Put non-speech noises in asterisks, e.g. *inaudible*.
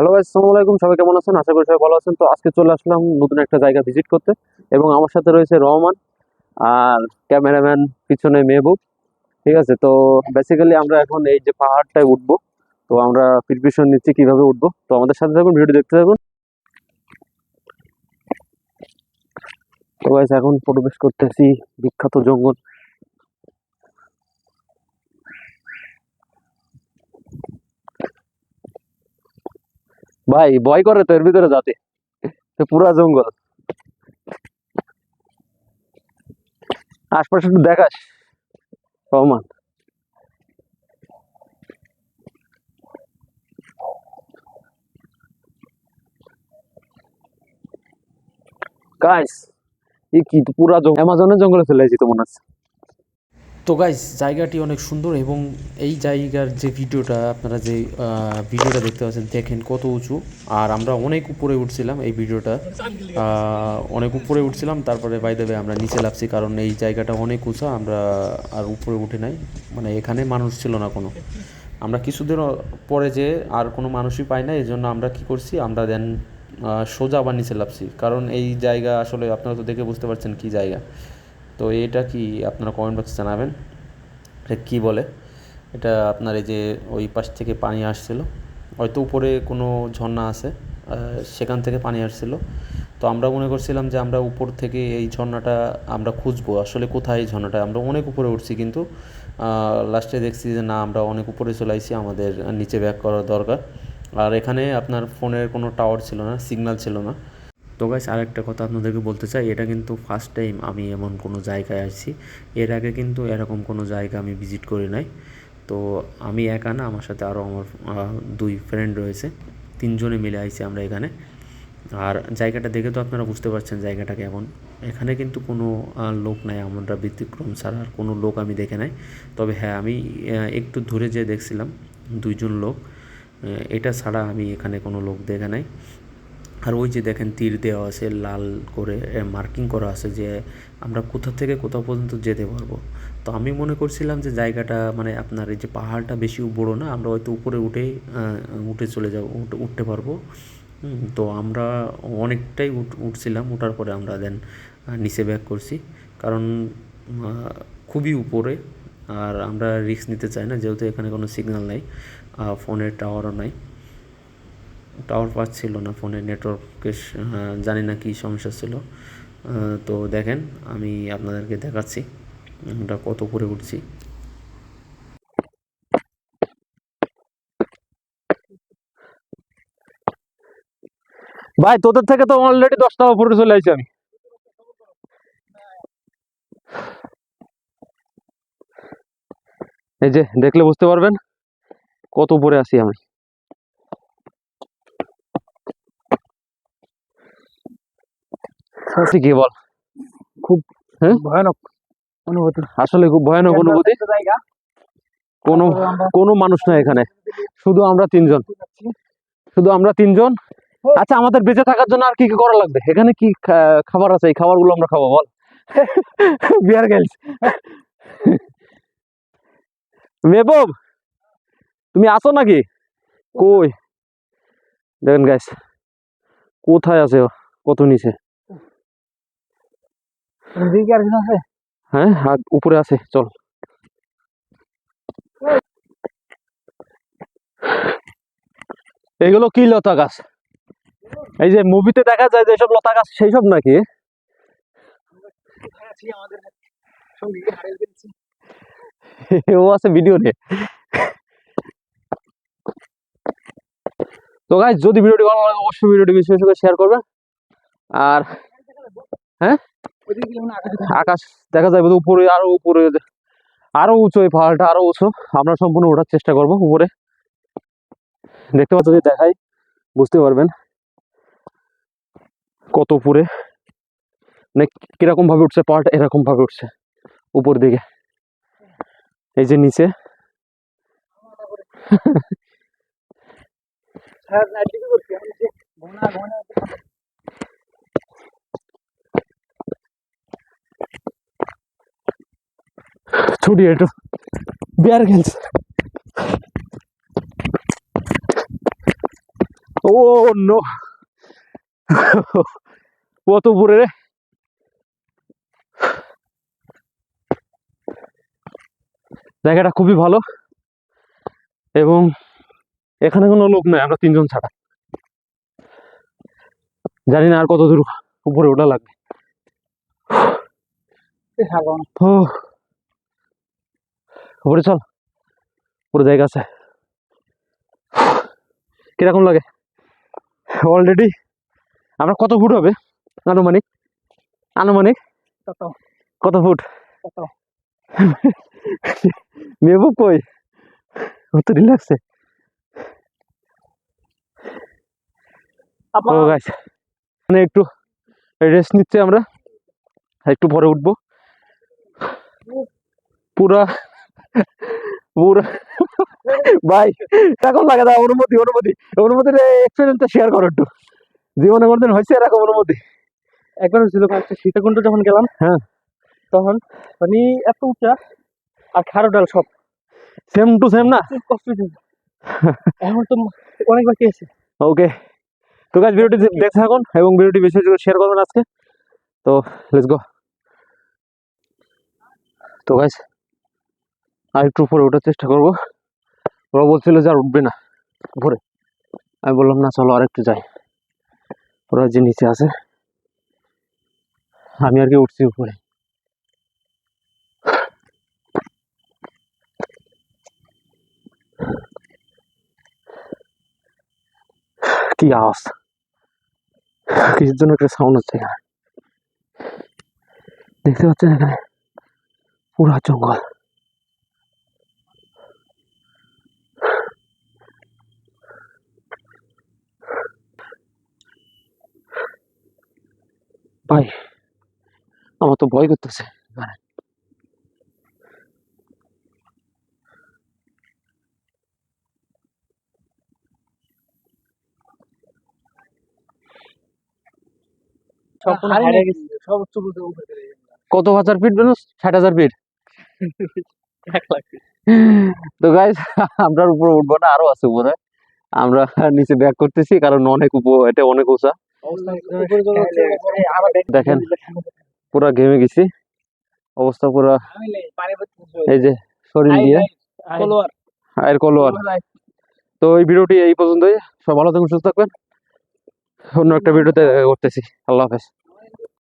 Hello ভাই আসসালামু আলাইকুম সবাই কেমন আছেন? আশা করি সবাই ভালো আছেন। তো আজকে চলে আসলাম নতুন একটা জায়গা ভিজিট করতে এবং আমার সাথে রয়েছে রহমান আর ক্যামেরাম্যান, পিছনে মেহবুব, ঠিক আছে? তো বেসিক্যালি আমরা এখন এই যে পাহাড়টায় উঠবো, তো আমরা প্রিপারেশন নিচ্ছি কীভাবে উঠবো। তো আমাদের সাথে থাকুন ভিডিও দেখতে থাকুন। তো এখন প্রবেশ করতেছি বিখ্যাত জঙ্গল। ভাই, ভয় করে তো, এর ভিতরে যাতে। পুরা জঙ্গল। আশপাশে একটু দেখাস। রহমান গাইস এই কি পুরা জঙ্গল। অ্যামাজনের জঙ্গলে চলে এসেছি তো মনে হচ্ছে। তো গাইস জায়গাটি অনেক সুন্দর এবং এই জায়গার যে ভিডিওটা, আপনারা যে ভিডিওটা দেখতে পাচ্ছেন, দেখেন কত উঁচু। আর আমরা অনেক উপরে উঠছিলাম এই ভিডিওটা। অনেক উপরে উঠছিলাম, তারপরে বাই দেবে আমরা নিচে লাভছি কারণ এই জায়গাটা অনেক উঁচা, আমরা আর উপরে উঠে নাই। মানে এখানে মানুষ ছিল না কোনো। আমরা কিছুদিন পরে যে আর কোনো মানুষই পাই না এই জন্য আমরা কি করছি, আমরা দেন সোজা আবার নিচে লাভছি কারণ এই জায়গা আসলে আপনারা তো দেখে বুঝতে পারছেন কি জায়গা। তো এটা কি আপনারা কমেন্ট বক্সে জানাবেন? এটা কী বলে? এটা আপনার এই যে ওই পাশ থেকে পানি আসছিল। হয়তো উপরে কোনো ঝর্ণা আছে সেখান থেকে পানি আসছিল। তো আমরা মনে করছিলাম যে আমরা উপর থেকে এই ঝর্ণাটা আমরা খুঁজবো। আসলে কোথায় এই ঝর্ণাটা? আমরা অনেক উপরে উঠছি কিন্তু লাস্টে দেখছি যে না, আমরা অনেক উপরে চলে আসছি আমাদের নিচে ব্যাক করার দরকার। আর এখানে আপনার ফোনের কোনো টাওয়ার ছিল না সিগন্যাল ছিল না। তো গাইস আরেকটা কথা আপনাদেরকে বলতে চাই, এটা কিন্তু ফার্স্ট টাইম আমি এমন কোনো জায়গায় আসছি এর আগে কিন্তু এরকম কোনো জায়গা আমি ভিজিট করি নাই। তো আমি একা না, আমার সাথে আরও আমার দুই ফ্রেন্ড রয়েছে। তিনজনে মিলে আইছি আমরা এখানে। আর জায়গাটা দেখে তো আপনারা বুঝতে পারছেন জায়গাটা কেমন। এখানে কিন্তু কোনো লোক নাই, আমরা ব্যতিক্রম ছাড়া, আর কোনো লোক আমি দেখে নাই। তবে হ্যাঁ আমি একটু দূরে যেয়ে দেখছিলাম দুইজন লোক এটা ছাড়া আমি এখানে কোনো লোক দেখে নাই। আর ওই যে দেখেন তীর দেওয়া আছে লাল করে মার্কিং করা আছে যে আমরা কোথা থেকে কোথাও পর্যন্ত যেতে পারব। তো আমি মনে করছিলাম যে জায়গাটা মানে আপনার এই যে পাহাড়টা বেশি বড় না আমরা হয়তো উপরে আহ, উঠে চলে যাব উঠে উঠতে পারব। তো আমরা অনেকটাই উঠ উঠছিলাম ওঠার পরে আমরা দেন নিচে ব্যাক করছি। কারণ খুবই উপরে আর আমরা রিস্ক নিতে চাই না যেহেতু এখানে কোনো সিগন্যাল নাই ফোনের টাওয়ারও নাই। টাওয়ার পাচ্ছিল না ফোনে নেটওয়ার্কের জানি না কী সমস্যা ছিল। তো দেখেন, আমি আপনাদেরকে দেখাচ্ছি, আমরা কত করে উঠছি। ভাই, তোদের থেকে তো অলরেডি দশটা উপরে চলে আসছি আমি। এই যে, দেখলে বুঝতে পারবেন কত উপরে আছি আমি। সত্যি কি বল। খুব হ্যাঁ? ভয়ানক অনুভূতি। আসলে খুব ভয়ানক অনুভূতি। কোনো কোনো মানুষ নাই এখানে। শুধু আমরা তিনজন। শুধু আমরা তিনজন। আচ্ছা আমাদের বেঁচে থাকার জন্য আর কি কি করা লাগবে? এখানে কি খাবার আছে? এই খাবারগুলো আমরা খাব বল। *laughs* বিয়ার গেলস মেবব তুমি আসো নাকি? কই? দেখেন গাইস কোথায় আছে কত নিচে? হ্যাঁ আর উপরে আছে, চল। এগুলো কি লতা গাছ? এই যে মুভিতে দেখা যায় যে সব লতা গাছ সেই সব নাকি? ও আছে ভিডিওতে তো। গাইজ যদি ভিডিওটি ভালো লাগে, অবশ্যই ভিডিওটি বেশি করে শেয়ার করবেন। আর হয়? আকাশে দেখা তো উপরে, আরও উপরে আরও উঁচু পাহাড়টা, আরও উঁচু। আমরা সম্পূর্ণ ওঠার চেষ্টা করব উপরে। দেখতে পাচ্ছ যদি দেখাই, বুঝতে পারবেন কত উপরে। মানে কীরকম ভাবে উঠছে পাহাড়টা, এরকম ভাবে উঠছে উপর দিকে। এই যে নিচে। ছুটি একটু বিয়ার খেলছে। Oh no. কত উপরে রে? জায়গাটা খুবই ভালো। এবং এখানে কোনো লোক নাই আমরা তিনজন ছাড়া। জানি না আর কত দূর উপরে ওঠা লাগবে। ও। উপরে চল। পুরো জায়গা আছে। *sighs* কীরকম লাগে? অলরেডি আমরা কত ফুট হবে? আনুমানিক? আনুমানিক? কত কত ফুট? কত মেহবুব *laughs* কই? ও তো রিল্যাক্সে মানে একটু রেস্ট নিচ্ছে আমরা। একটু পরে উঠবো। পুরা ভাই এখন লাগে দা অনুমতি অনুমতি। অনুমতির এক্সপিরিয়েন্সটা শেয়ার করো একটু। জীবনে কোনদিন হয়েছে এরকম অনুমতি? একবার একটা সীতাকুণ্ড যখন গেলাম হ্যাঁ। তখন মানে এত উঁচা আর খারো ডাল সব। সেম টু সেম না? কষ্ট এখন তো অনেক বাকি আছে। ওকে তো গাছ ভিডিওটি দে- দেখতে থাকুন এবং ভিডিওটি বেশি বেশি করে শেয়ার করবেন আজকে। তো লেটস গো তো গাছ আর একটু উপরে ওঠার চেষ্টা করব। ওরা বলছিল যে আর উঠবে না, উপরে। আমি বললাম, না, চলো আর একটু যাই। ওরা যে নিচে আছে, আমি আর কি উঠছি উপরে। কি আওয়াজ? কিসের জন্য একটা সাউন্ড হচ্ছে দেখতে পাচ্ছেন এখানে? পুরা জঙ্গল ভাই আমার তো ভয় করতেছে। কত হাজার ফিট বেরোস? ষাট হাজার ফিট। তো গাইজ আমরা উপরে উঠবো না আরও আছে উপরে। আমরা নিচে ব্যাক করতেছি কারণ অনেক উপ এটা অনেক উঁচা। দেখেন। পুরা ঘেমে গেছি। অবস্থা পুরা। এই যে শরীর দিয়ে আয়ের কলোয়ার। তো এই ভিডিওটি এই পর্যন্তই। সব ভালো থাকুন সুস্থ থাকবেন। অন্য একটা ভিডিওতে করতেছি। আল্লাহ হাফেজ।